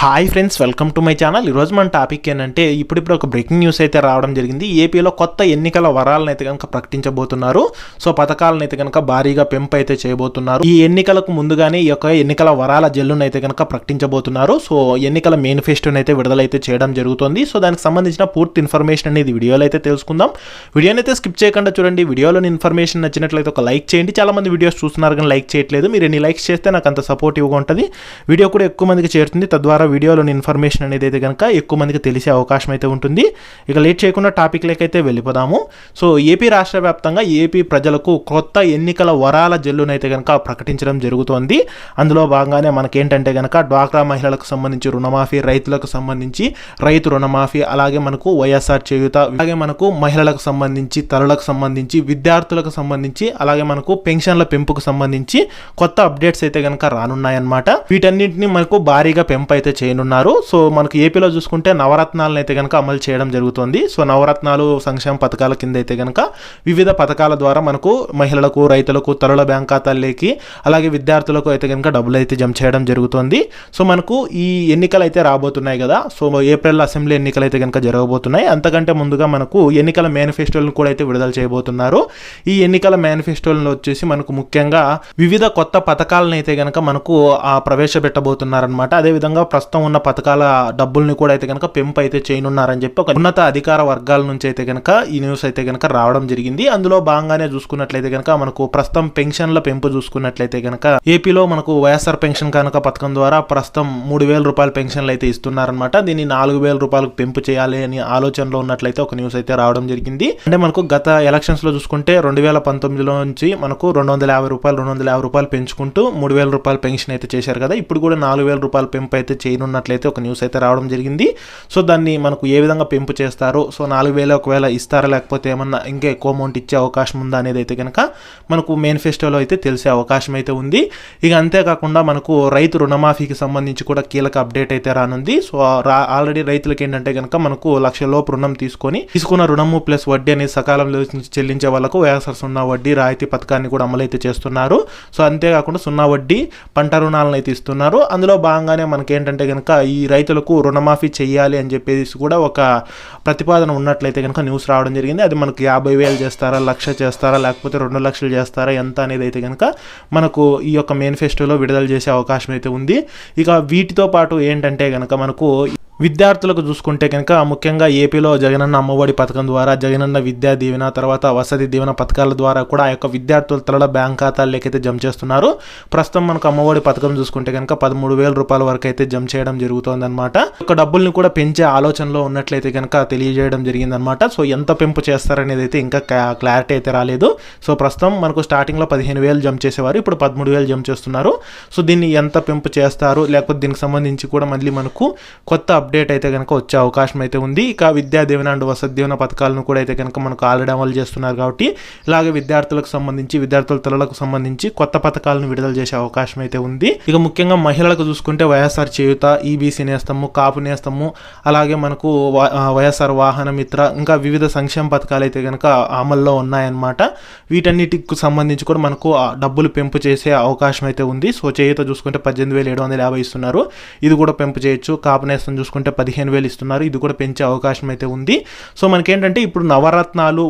Hi friends welcome to my channel ఈరోజు మన topic ఏంటంటే ఇప్పుడిప్పుడు ఒక బ్రేకింగ్ న్యూస్ అయితే రావడం జరిగింది. ఏపీలో కొత్త ఎన్నికల వరాలను అయితే కనుక ప్రకటించబోతున్నారు. సో పథకాలను అయితే కనుక భారీగా పెంపు అయితే చేయబోతున్నారు. ఈ ఎన్నికలకు ముందుగానే ఈ యొక్క ఎన్నికల వరాల జల్లును అయితే కనుక ప్రకటించబోతున్నారు. సో ఎన్నికల మేనిఫెస్టోని అయితే విడుదలైతే చేయడం జరుగుతుంది. సో దానికి సంబంధించిన పూర్తి ఇన్ఫర్మేషన్ అనేది వీడియోలో అయితే తెలుసుకుందాం. వీడియోని అయితే స్కిప్ చేయకుండా చూడండి. వీడియోలోని ఇన్ఫర్మేషన్ నచ్చినట్లయితే ఒక లైక్ చేయండి. చాలా మంది వీడియోస్ చూస్తున్నారు కానీ లైక్ చేయట్లేదు. మీరు ఎన్ని లైక్స్ చేస్తే నాకు అంత సపోర్టివ్గా ఉంటుంది. వీడియో కూడా ఎక్కువ మందికి చేరుతుంది. తద్వారా వీడియోలోని ఇన్ఫర్మేషన్ అనేది అయితే కనుక ఎక్కువ మందికి తెలిసే అవకాశం అయితే ఉంటుంది. ఇక లేట్ చేయకుండా టాపిక్ లేకైతే వెళ్ళిపోదాము. సో ఏపీ రాష్ట్ర వ్యాప్తంగా ఏపీ ప్రజలకు కొత్త ఎన్నికల వరాల జల్లునైతే కనుక ప్రకటించడం జరుగుతోంది. అందులో భాగంగానే మనకేంటంటే కనుక డ్వాక్రా మహిళలకు సంబంధించి రుణమాఫీ రైతులకు సంబంధించి రైతు రుణమాఫీ అలాగే మనకు వైఎస్ఆర్ చేయుత అలాగే మనకు మహిళలకు సంబంధించి తరులకు సంబంధించి విద్యార్థులకు సంబంధించి అలాగే మనకు పెన్షన్ల పెంపుకు సంబంధించి కొత్త అప్డేట్స్ అయితే కనుక రానున్నాయన్నమాట. వీటన్నింటినీ మనకు భారీగా పెంపు అయితే చేయనున్నారు. సో మనకు ఏపీలో చూసుకుంటే నవరత్నాలను అయితే కనుక అమలు చేయడం జరుగుతుంది. సో నవరత్నాలు సంక్షేమ పథకాల కింద అయితే కనుక వివిధ పథకాల ద్వారా మనకు మహిళలకు రైతులకు తరుల బ్యాంక్ ఖాతాల్లోకి అలాగే విద్యార్థులకు అయితే కనుక డబ్బులు అయితే జమ చేయడం జరుగుతుంది. సో మనకు ఈ ఎన్నికలు అయితే రాబోతున్నాయి కదా సో ఏప్రిల్ అసెంబ్లీ ఎన్నికలు అయితే కనుక జరగబోతున్నాయి. అంతకంటే ముందుగా మనకు ఎన్నికల మేనిఫెస్టోలను కూడా అయితే విడుదల చేయబోతున్నారు. ఈ ఎన్నికల మేనిఫెస్టోలను వచ్చేసి మనకు ముఖ్యంగా వివిధ కొత్త పథకాలను అయితే కనుక మనకు ప్రవేశపెట్టబోతున్నారనమాట అదేవిధంగా ప్రస్తుతం ఉన్న పథకాల డబ్బుల్ని కూడా అయితే కనుక పెంపు అయితే చేయనున్నారని చెప్పి ఒక ఉన్నత అధికార వర్గాల నుంచి అయితే కనుక ఈ న్యూస్ అయితే కనుక రావడం జరిగింది. అందులో భాగంగానే చూసుకున్నట్లయితే కనుక మనకు ప్రస్తుతం పెన్షన్ల పెంపు చూసుకున్నట్లయితే కనుక ఏపీలో మనకు వైఎస్ఆర్ పెన్షన్ కనుక పథకం ద్వారా ప్రస్తుతం మూడు వేల రూపాయల పెన్షన్లు అయితే ఇస్తున్నారనమాట దీన్ని నాలుగు వేల రూపాయలకు పెంపు చేయాలి అని ఆలోచనలో ఉన్నట్లయితే ఒక న్యూస్ అయితే రావడం జరిగింది. అంటే మనకు గత ఎలక్షన్స్లో చూసుకుంటే రెండు వేల పంతొమ్మిదిలో నుంచి మనకు రెండు వందల యాభై రూపాయలు రెండు వందల యాభై రూపాయలు పెంచుకుంటూ మూడు వేల రూపాయలు పెన్షన్ అయితే చేశారు కదా. ఇప్పుడు కూడా నాలుగు వేల రూపాయల పెంపు అయితే చేయనున్నట్లయితే ఒక న్యూస్ అయితే రావడం జరిగింది. సో దాన్ని మనకు ఏ విధంగా పెంపు చేస్తారో సో నాలుగు వేలు ఒకవేళ ఇస్తారా లేకపోతే ఏమన్నా ఇంకా ఎక్కువ అమౌంట్ ఇచ్చే అవకాశం ఉందా అనేది అయితే కనుక మనకు మేనిఫెస్టోలో అయితే తెలిసే అవకాశం అయితే ఉంది. ఇక అంతేకాకుండా మనకు రైతు రుణమాఫీకి సంబంధించి కూడా కీలక అప్డేట్ అయితే రానుంది. సో రా ఆల్రెడీ రైతులకి ఏంటంటే కనుక మనకు లక్ష లోపు రుణం తీసుకొని తీసుకున్న రుణము ప్లస్ వడ్డీ అనేది సకాలంలో చెల్లించే వాళ్ళకు వైఎస్ఆర్ సున్నా వడ్డీ రాయితీ పథకాన్ని కూడా అమలైతే చేస్తున్నారు. సో అంతేకాకుండా సున్నా వడ్డీ పంట రుణాలను అయితే ఇస్తున్నారు. అందులో భాగంగానే మనకి ఏంటంటే కనుక ఈ రైతులకు రుణమాఫీ చేయాలి అని చెప్పేసి కూడా ఒక ప్రతిపాదన ఉన్నట్లయితే కనుక న్యూస్ రావడం జరిగింది. అది మనకు యాభై వేలు చేస్తారా లక్ష చేస్తారా లేకపోతే రెండు లక్షలు చేస్తారా ఎంత అనేది అయితే కనుక మనకు ఈ యొక్క మేనిఫెస్టోలో విడుదల చేసే అవకాశం అయితే ఉంది. ఇక వీటితో పాటు ఏంటంటే కనుక మనకు విద్యార్థులకు చూసుకుంటే కనుక ముఖ్యంగా ఏపీలో జగనన్న అమ్మఒడి పథకం ద్వారా జగనన్న విద్యా దీవెన తర్వాత వసతి దీవెన పథకాల ద్వారా కూడా ఆ యొక్క విద్యార్థుల తల బ్యాంక్ ఖాతాల్లోకైతే జమ చేస్తున్నారు. ప్రస్తుతం మనకు అమ్మఒడి పథకం చూసుకుంటే కనుక పదమూడు వేల రూపాయల వరకు అయితే జమ చేయడం జరుగుతోందనమాట ఒక డబ్బుల్ని కూడా పెంచే ఆలోచనలో ఉన్నట్లయితే కనుక తెలియజేయడం జరిగిందనమాట సో ఎంత పెంపు చేస్తారనేది అయితే ఇంకా క్లారిటీ అయితే రాలేదు. సో ప్రస్తుతం మనకు స్టార్టింగ్లో పదిహేను వేలు జమ చేసేవారు ఇప్పుడు పదమూడు వేలు జమ చేస్తున్నారు. సో దీన్ని ఎంత పెంపు చేస్తారు లేకపోతే దీనికి సంబంధించి కూడా మళ్ళీ మనకు కొత్త అప్డేట్ అయితే కనుక వచ్చే అవకాశం అయితే ఉంది. ఇక విద్యా దీవెన అండ్ వసతి దీవెన పథకాలను కూడా అయితే కనుక మనకు ఆల్రెడీ అమలు చేస్తున్నారు కాబట్టి ఇలాగే విద్యార్థులకు సంబంధించి విద్యార్థుల తలలకు సంబంధించి కొత్త పథకాలను విడుదల చేసే అవకాశం అయితే ఉంది. ఇక ముఖ్యంగా మహిళలకు చూసుకుంటే వైఎస్ఆర్ చేయుత ఈబీసీ నేస్తము కాపు నేస్తము అలాగే మనకు వైఎస్ఆర్ వాహన మిత్ర ఇంకా వివిధ సంక్షేమ పథకాలు అయితే కనుక అమల్లో ఉన్నాయన్నమాట. వీటన్నిటికి సంబంధించి కూడా మనకు ఆ డబ్బులు పెంపు చేసే అవకాశం అయితే ఉంది. సో చేయుత చూసుకుంటే పద్దెనిమిది వేల ఏడు వందల యాభై ఇస్తున్నారు. ఇది కూడా పెంపు చేయొచ్చు. కాపు నేస్తం చూసుకుంటే పదిహేను వేలు ఇస్తున్నారు. ఇది కూడా పెంచే అవకాశం అయితే ఉంది. సో మనకేంటంటే ఇప్పుడు నవరత్నాలు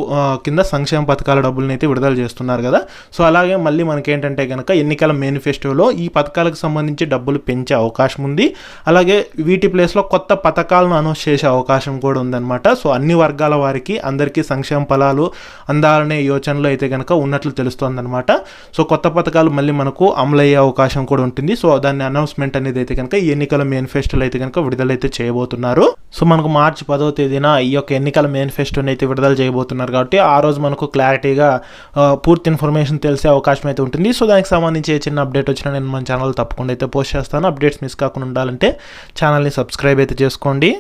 కింద సంక్షేమ పథకాల డబ్బులను అయితే విడుదల చేస్తున్నారు కదా. సో అలాగే మళ్ళీ మనకేంటంటే కనుక ఎన్నికల మేనిఫెస్టోలో ఈ పథకాలకు సంబంధించి డబ్బులు పెంచే అవకాశం ఉంది. అలాగే వీటి ప్లేస్లో కొత్త పథకాలను అనౌన్స్ చేసే అవకాశం కూడా ఉందన్నమాట. సో అన్ని వర్గాల వారికి అందరికీ సంక్షేమ ఫలాలు అందాలనే యోచనలో అయితే కనుక ఉన్నట్లు తెలుస్తోందనమాట సో కొత్త పథకాలు మళ్ళీ మనకు అమలయ్యే అవకాశం కూడా ఉంటుంది. సో దాన్ని అనౌన్స్మెంట్ అనేది అయితే కనుక ఈ ఎన్నికల మేనిఫెస్టోలో అయితే కనుక విడుదలైతే చేయబోతున్నారు. సో మనకు మార్చి పదో తేదీన ఈ యొక్క ఎన్నికల మేనిఫెస్టోని అయితే విడుదల చేయబోతున్నారు కాబట్టి ఆ రోజు మనకు క్లారిటీగా పూర్తి ఇన్ఫర్మేషన్ తెలిసే అవకాశం అయితే ఉంటుంది. సో దానికి సంబంధించి ఏ చిన్న అప్డేట్ వచ్చినా నేను మన ఛానల్ తప్పకుండా అయితే పోస్ట్ చేస్తాను. అప్డేట్స్ మిస్ కాకుండా ఉండాలంటే ఛానల్ని సబ్స్క్రైబ్ అయితే చేసుకోండి.